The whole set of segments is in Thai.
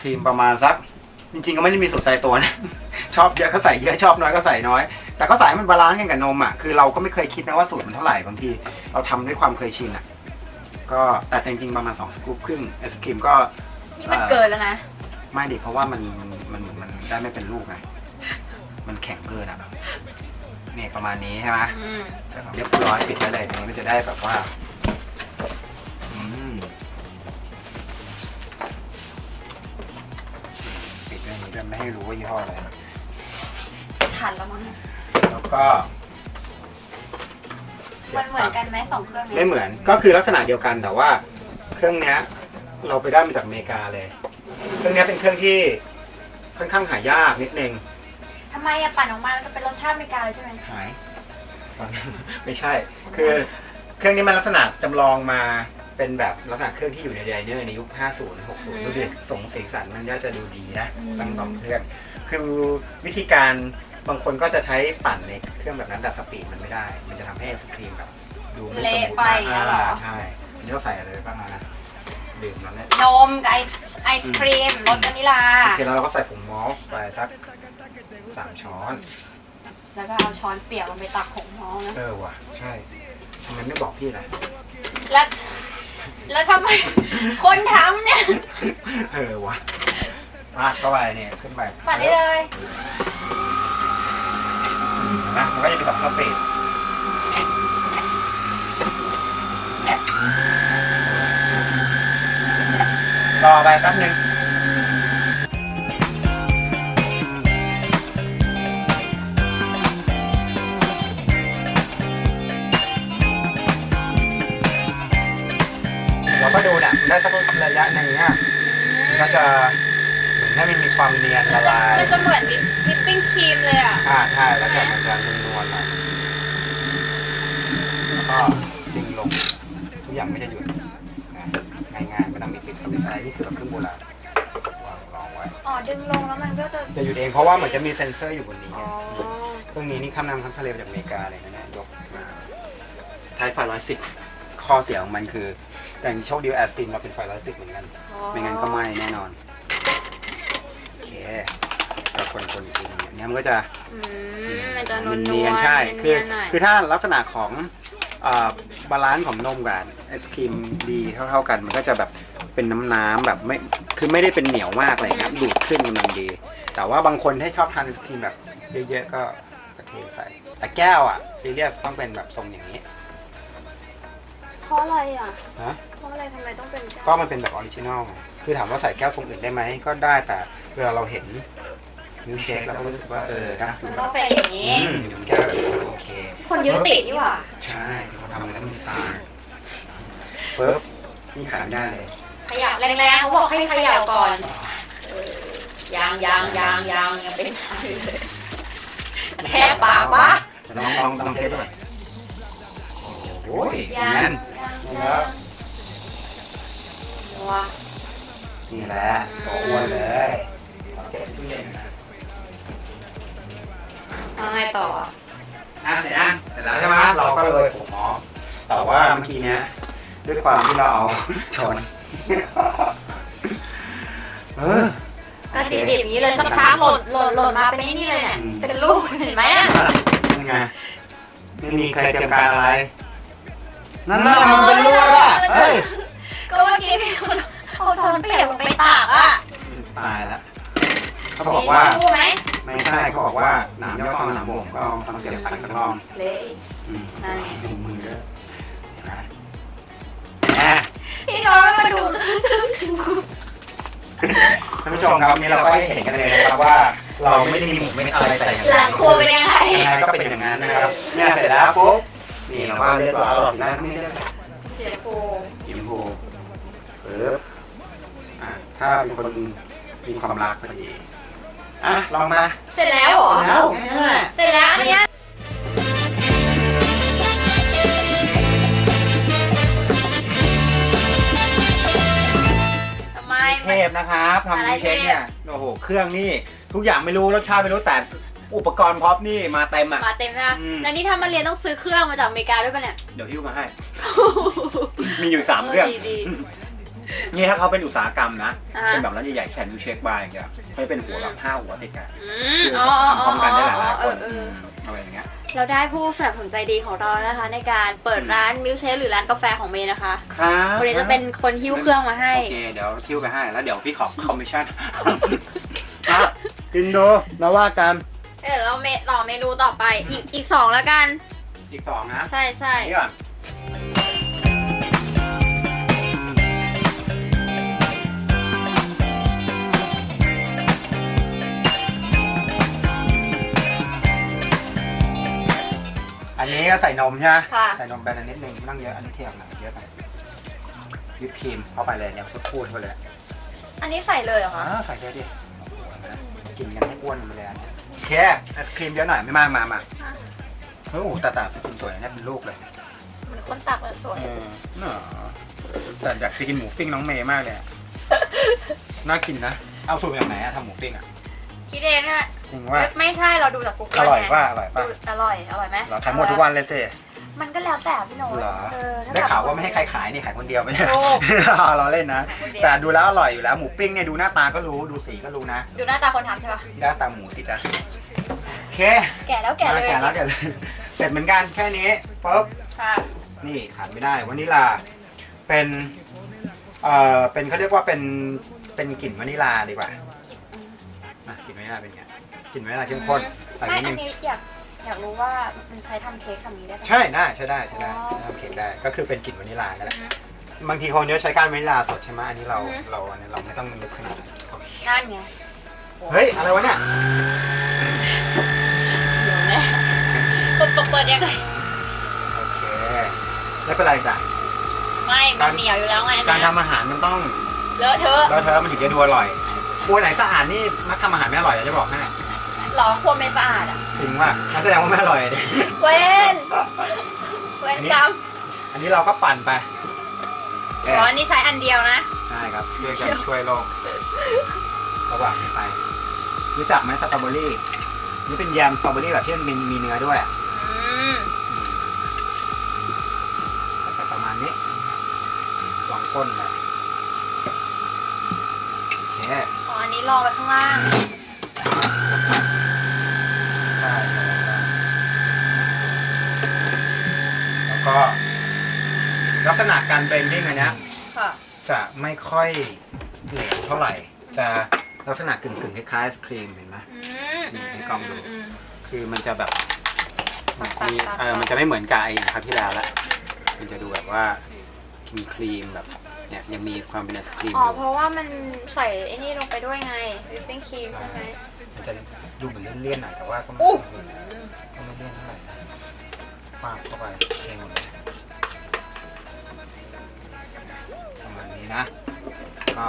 ครีมประมาณสัก จริงๆ ก็ไม่ได้มีสูตรตายตัวนะ ชอบเยอะก็ใส่เยอะชอบน้อยก็ใส่น้อย แต่ก็ใส่ให้มันบาลานซ์กันกับนมอะคือเราก็ไม่เคยคิดนะว่าสูตรมันเท่าไหร่บางทีเราทำด้วยความเคยชินอะก็แต่จริงๆประมาณ2สกู๊ปครึ่งไอศครีมก็นี่มันเกินแล้วนะไม่ดิเพราะว่ามันมันมันมันได้ไม่เป็นลูกไงมันแข็งเกินอะเนี่ยประมาณนี้ใช่ไหมอืมเรียบร้อยปิดไว้เลยทีนี้มันจะได้แบบว่า ปิดไว้อย่างนี้ด้วยไม่ให้รู้ว่ายี่ห้ออะไร ทันแล้วมั้งเนี่ยแล้วก็มันเหมือนกันไหมสองเครื่องนี้ไม่เหมือนก็คือลักษณะเดียวกันแต่ว่า เครื่องเนี้ย เราไปได้มาจากอเมริกาเลย เครื่องเนี้ยเป็นเครื่องที่ค่อนข้างหายากนิดนึงทำไมอะปั่นออกมาแล้วจะเป็นรสชาติอเมริกาเลยใช่ไหมหาย ไม่ใช่ คือเครื่องนี้มันลักษณะจำลองมา เป็นแบบลักษณะเครื่องที่อยู่ในไดเนอร์ในยุค 50 60 ดูดิส่งสีสันมันก็จะดูดีนะทั้งสองเครื่อง คือวิธีการบางคนก็จะใช้ปั่นในเครื่องแบบนั้นแต่สปีดมันไม่ได้ มันจะทำให้ไอศครีมแบบ ดูไม่สมเละบูรณ์ไปมากอย่างเงี้ยเหรอ ใช่อันนี้เราใส่อะไรไปบ้างนะดื่มแล้วเนี่ย นมกับไอไอศครีมรสวานิลา โอเคแล้วเราก็ใส่ผงมอสไปสักสามช้อน แล้วก็เอาช้อนเปียกลงไปตักผงน้องนะ เออว่ะ ใช่ทำไมไม่บอกพี่ล่ะ แล้ว แล้วทำไม คนทำเนี่ย เออว่ะพาดเข้าไปเนี่ย ขึ้นไปปั่นได้เลย นะมันก็จะเป็นสองสปีดรอไปแป๊บนึง ก็ดูเนี่ยได้สักระยะหนึ่งเนี่ยมันก็จะเหมือนให้มันมีความเนียนละลายมันจะเหมือนวิปปิ้งครีมเลยอะ อ่าใช่แล้วแต่มันจะนวลๆหน่อยแล้วก็ดึงลงทุกอย่างไม่จะหยุดนะง่ายๆไม่ต้องมีปิดสวิตช์อะไรนี่คือแบบเครื่องโบราณวางรองไว้ อ๋อ ดึงลงแล้วมันก็จะ จะหยุดเองเพราะว่าเหมือนจะมีเซ็นเซอร์อยู่บนนี้อ๋ไง อ เครื่องนี้นี่ข้ามน้ำข้ามทะเลมาจากอเมริกาเลยนะเนี่ยยกมาใช้ไฟร้อยสิบข้อเสียของมันคือ แต่โชคดีแอสตินเราเป็นไฟร้อยสิบเหมือนกัน ไม่งั้นก็ไหม้แน่นอน โอเคเราคนๆอีกทีหนึงเนี่ยมันก็จะอืมมันจะนวลๆเนียนๆใช่คืเนีอยนๆหน่อยคือถ้าลักษณะของเอ่อบาลานซ์ของนมกับไอศครีมดีเท่าๆกัน มันก็จะแบบเป็นน้ำๆแบบไม่คือไม่ได้เป็นเหนียวมากเลยครับดูดขึ้นกำลังดี แต่ว่าบางคนที่ชอบทานไอศครีมแบบเยอะๆก็กระเทใส่แต่แก้วอะซีเรียสต้องเป็นแบบทรงอย่างนี้เพ ราะอะไรอะฮะ เพราะอะไรทำไมต้องเป็นแก้วก็มันเป็นแบบออริจินอลไงคือถามว่าใส่แก้วทรงอื่นได้ไหม ก็ได้แต่เวลาเราเห็นมิลค์เชคเราก็รู้สึกว่าเออนะมันต้องเป็นอย่างอืนี้มอยู่บนแก้วแบบนี้โอเค คนยึดติดนี่หว่า ใช่เขาทำอะไรต้องมีสายเฟิร์บนี่ขายไม่ได้เลย ขยับแรงๆเขาบอกให้ขยับก่อนเออยางยางยางยางยังเป็นไงเลยแทบปากวะลองลองลองเทสดูหน่อยโอ้ยยางงั้นยางนี่ ยาแล้วงว้านี่แหละตัวอ้วนเลยเอาเก็บที่ตู้เย็นนะเอาไงต่ออะอะเสร็จยังเสร็จแล้วใช่ไหมเราก็เลยผมหมอแต่ว่าเมื่อกี้เนี้ยด้วยความที่เราเอาชนเออก็ดิบๆอย่างนี้เลยสักพักหล่นหล่นหล่นมาเป็นนี่เลยเนี่ยอืมเป็นลูกเห็นไหมเนี่ยยังไงไม่มีใครเตรียมการอะไร นั่นน่ะมันเป็นลูกอะเฮ้ยก็เมื่อกี้มีคนเอาช้อนเปียกลงไปตากอะตายแล้วเขาบอกว่ามีคู่ไหมไม่ใช่เขาบอกว่าหนามยอดทองหนามบ่งก็ต้องเตรียมตัดกระรองเละอีกอืมนั่นไงดูมือด้วยเห็นไหมแหมพี่น้องมาดูท่านผู้ชมครับวันนี้เราก็ให้เห็นกันเลยนะครับว่า เราไม่ได้มีหมุกไม่ได้อะไรแต่อย่างหลังครัวเป็นยังไงยังไงก็เป็นอย่างนั้นนะครับเนี่ยเสร็จแล้วปุ๊บ นี่เราก็เรียบร้อยแล้วนะนี่เรียบร้อยเสียโคกิมพูปึ๊บอะถ้าเป็นคนมีความรักพอดีอะลองมาเสร็จแล้วเหรอ แล้วแค่นั้นแหละ เสร็จแล้วอันเนี้ยทำไม เทพนะครับทำอะไรดีเช็คเนี่ยโอ้โหเครื่องนี่ทุกอย่างไม่รู้รสชาติไม่รู้แต่ อุปกรณ์พร็อพนี่มาเต็มอะ มาเต็มนะอืม แล้วนี่ถ้ามาเรียนต้องซื้อเครื่องมาจากอเมริกาด้วยป่ะเนี่ย เดี๋ยวหิ้วมาให้ มีอยู่สามเครื่อง ดีดีนี่ถ้าเขาเป็นอุตสาหกรรมนะ อ่าเป็นแบบร้านใหญ่ๆแค่มิลเชคบาร์อย่างเงี้ยเขาจะเป็นหัวแบบห้าหัวติดกันอืมคืออ๋อทำพร้อมกันได้หลายๆเอคอนเออมอะไรอย่างเงี้ย เราได้ผู้สนับสนุนใจดีของเรานะคะ ในการเปิดร้านมิลเชคหรือร้านกาแฟของเมย์นะคะครับวันนี้จะเป็นคนหิ้วเครื่องมาให้ โอเค เดี๋ยวคิวไปให้ แล้วเดี๋ยวพี่ขอคอมมิชชั่นอะกินดูแล้วว่ากัน เออเราเมต่อเมนูต่อไป อีกอีกสองแล้วกัน อีกสองนะใช่ใช่นี่ก่อนอันนี้ก็ใส่นมใช่ไหมค่ะ ใส่นมไปนิดนึงไม่ต้องเยอะอันนี้เทียบหน่อยเยอะไปวิปครีมเข้าไปเลยเนี่ยพูดๆเข้าไปเลยอันนี้ใส่เลยเหรออ่าคะใส่เยอะดิโอ้โหนะกินกันให้อ้วนไปเลยอันเนี่ยโอ เคไอศครีมเยอะหน่อยไม่มากมามาเฮ้ยโอ้โหตาตาไอศครีมสวยนะเนี่ยเป็นลูกเลยเหมือนคนตักเลยสวยเออเนอะแต่อยากจะกินหมูปิ้งน้องเมย์มากเลยอะน่ากินนะ เอาสูตรจากไหนอะทำหมูปิ้งอะคิดเองอะจริงว่าไม่ใช่เราดูจากกูเกิอลร่อยไงป่ะอร่อยป่ะดูอร่อยอร่อยไหมเราขายหมดทุกวันเลยสิ มันก็แล้วแต่พี่โน้ตเหรอเออถ้ได้แบบข่าวว่าไม่ให้ใครขายนี่ขายคนเดียวไม่ใช่ถูก เราเล่นนะขายคนเดียวแต่ดูแล้วอร่อยอยู่แล้วหมูปิ้งเนี่ยดูหน้าตาก็รู้ดูสีก็รู้นะดูหน้าตาคนทำใช่ปะหน้าตาหมูสิจ๊ะโอเคแก่แล้วแก่เลยมาแก่แล้วแก่เลยเสร็จเหมือนกันแค่นี้ปุ๊บ ค่ะนี่ขาดไม่ได้วานิลาเป็นเอ่อเป็นเขาเรียกว่าเป็นเป็นกลิ่นวานิลาดีกว่าอะกลิ่นวานิลาเป็นไงกลิ่นวานิลาเข้มข้นใส่ไม่นิดอันึนงนี้อยาก อยากรู้ว่ามันใช้ทำเค้กทำนี้ได้ปะใช่ได้ใช่ได้ใช่ได้อ๋อใช้ทำเค้กได้ก็คือเป็นกลิ่นวานิลานั่นแหละบางทีคนเยอะใช้ก้านวานิลาสดใช่ไหมอันนี้เราอือฮึ เราอันนี้เราไม่ต้องลึกขนาดนั้นโอเคนั่นไงเฮ้ยอะไรวะเนี่ยเดี๋ยวแม่เปิดเปิดเปิดยังไงโอเคไม่เป็นไรจ้ะไม่มันเหนียวอยู่แล้วไงการทำอาหารมันต้องเลอะเทอะแล้วเธอมันถึงจะดูอร่อยครัวไหนสะอาดนี่มักทำอาหารไม่อร่อยจะบอกให้หรอควรไม่สะอาดอะ จริงว่านั่นแสดงว่าไม่อร่อยดิเว้นเว้นกรรมอันนี้เราก็ปั่นไปเอ๊ะอ๋ออันนี่ใช้อันเดียวนะ ใช่ครับช่วยกันช่วยโลก ระหว่างนี้ไป รู้จักไหมสตรอเบอรี่ นี่เป็นแยมสตรอเบอรี่แบบที่มันมีมีเนื้อด้วยอะอืมก็จะประมาณนี้ลองก้นเลยโอเคอ๋ออันนี้รอไปข้างล่าง ใช่แล้ว ก็ลักษณะการเบรนดิ้งอันเนี้ยค่ะ จะไม่ค่อยเหลวเท่าไหร่ จะลักษณะกึ่งกึ่งๆคล้ายๆไอศครีมเห็นไหม อืมอืมให้กล้องดูอืมคือมันจะแบบตัดมีตัดเออมันจะไม่เหมือนกับไอ้คราวที่แล้วละมันจะดูแบบว่ามีครีมแบบเนี่ยยังมีความเป็นไอศครีมอ๋อ อยู่เพราะว่ามันใส่ไอ้นี่ลงไปด้วยไง whipping cream ใช่ไหมมันจะดูเหมือนเลี่ยนๆหน่อยแต่ว่าก็ไม่อู้ก็ไม่เลี่ยนเท่าไหร่นะ ฟาดเข้าไปเองหมดเลยประมาณนี้นะ ก็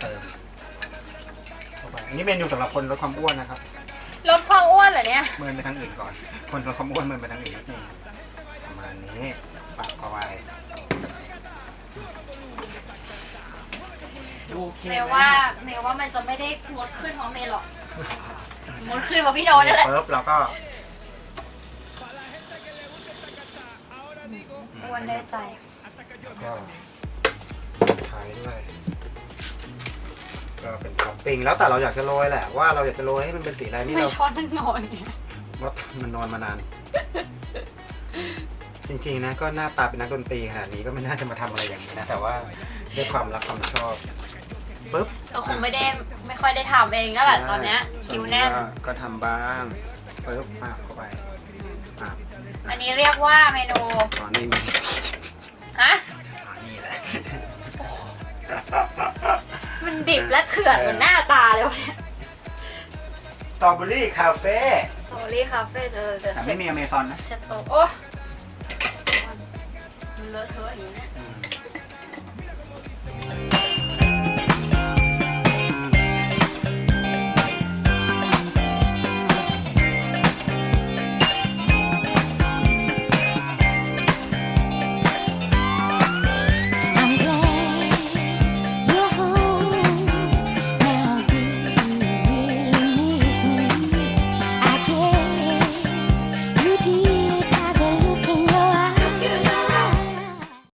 เติมเข้าไปอันนี้เมนูสำหรับคนลดความอ้วนนะครับ ลดความอ้วนเหรอเนี่ย เมินไปทางอื่นก่อน คนลดความอ้วนเมินไปทางอื่นนิดนึงประมาณนี้ปากเข้าไปดูโอเคเมย์ว่าเมย์ว่ามันจะไม่ได้งดขึ้นเพราะเมย์หรอกงดขึ้นเพราะพี่โดนนั่นแหละ ปุ๊บเราก็ วนได้ใจ ก็ท้ายด้วยก็เป็นท็อปปิ้งแล้วแต่เราอยากจะโรยแหละว่าเราอยากจะโรยให้มันเป็นสีอะไรนี่ไม่เราช้อนมันนอนไงว่ามันนอนมานาน จริงๆนะก็หน้าตาเป็นนักดนตรีขนาดนี้ก็ไม่น่าจะมาทำอะไรอย่างนี้นะ แต่ว่าด้วยความรักความชอบปุ๊บก็คงไม่ได้ไม่ค่อยได้ทำเองก็แบบตอนเนี้ยคิวแน่น ก็ก็ทำบ้างปุ๊บปากเข้าไปปาก อันนี้เรียกว่าเมนูตอนนี้มีฮะตอนนี้แหละมันดิบและเถื่อนเหมือนหน้าตาเลยวะเนี่ยสตรอเบอรี่คาเฟ่สตรอเบอรี่คาเฟ่เจอเจอแต่เชไม่ฟมีอเมซอนนะ เชฟโตโอ้มันเลอะเทอะอย่างนี้เนี่ย อืม